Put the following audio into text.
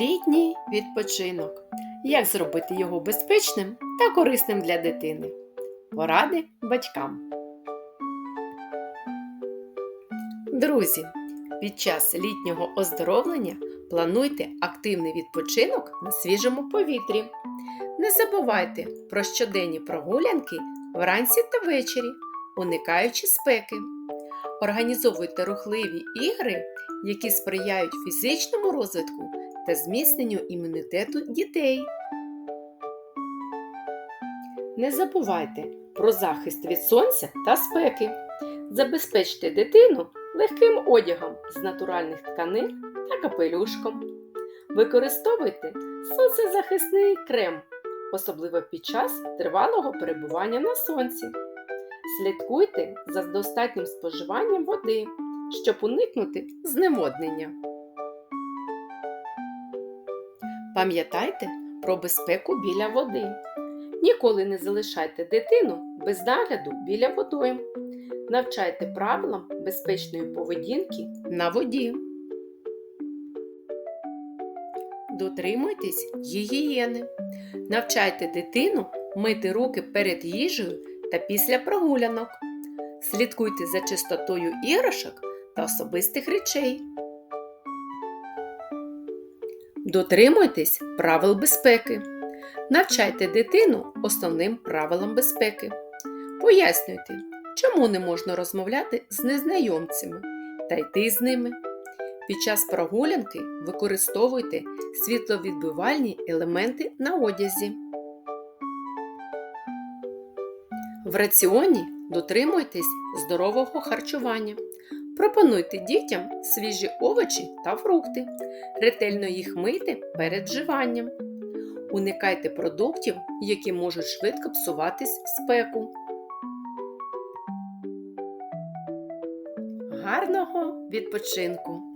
Літній відпочинок. Як зробити його безпечним та корисним для дитини? Поради батькам. Друзі, під час літнього оздоровлення плануйте активний відпочинок на свіжому повітрі. Не забувайте про щоденні прогулянки вранці та ввечері, уникаючи спеки. Організовуйте рухливі ігри, які сприяють фізичному розвитку та зміцненню імунітету дітей. Не забувайте про захист від сонця та спеки. Забезпечте дитину легким одягом з натуральних тканин та капелюшком. Використовуйте сонцезахисний крем, особливо під час тривалого перебування на сонці. Слідкуйте за достатнім споживанням води, щоб уникнути зневоднення. Пам'ятайте про безпеку біля води. Ніколи не залишайте дитину без нагляду біля водойм. Навчайте правилам безпечної поведінки на воді. Дотримуйтесь гігієни. Навчайте дитину мити руки перед їжею та після прогулянок. Слідкуйте за чистотою іграшок та особистих речей. Дотримуйтесь правил безпеки. Навчайте дитину основним правилам безпеки. Пояснюйте, чому не можна розмовляти з незнайомцями та йти з ними. Під час прогулянки використовуйте світловідбивальні елементи на одязі. В раціоні дотримуйтесь здорового харчування. Пропонуйте дітям свіжі овочі та фрукти. Ретельно їх мийте перед вживанням. Уникайте продуктів, які можуть швидко псуватись в спеку. Гарного відпочинку!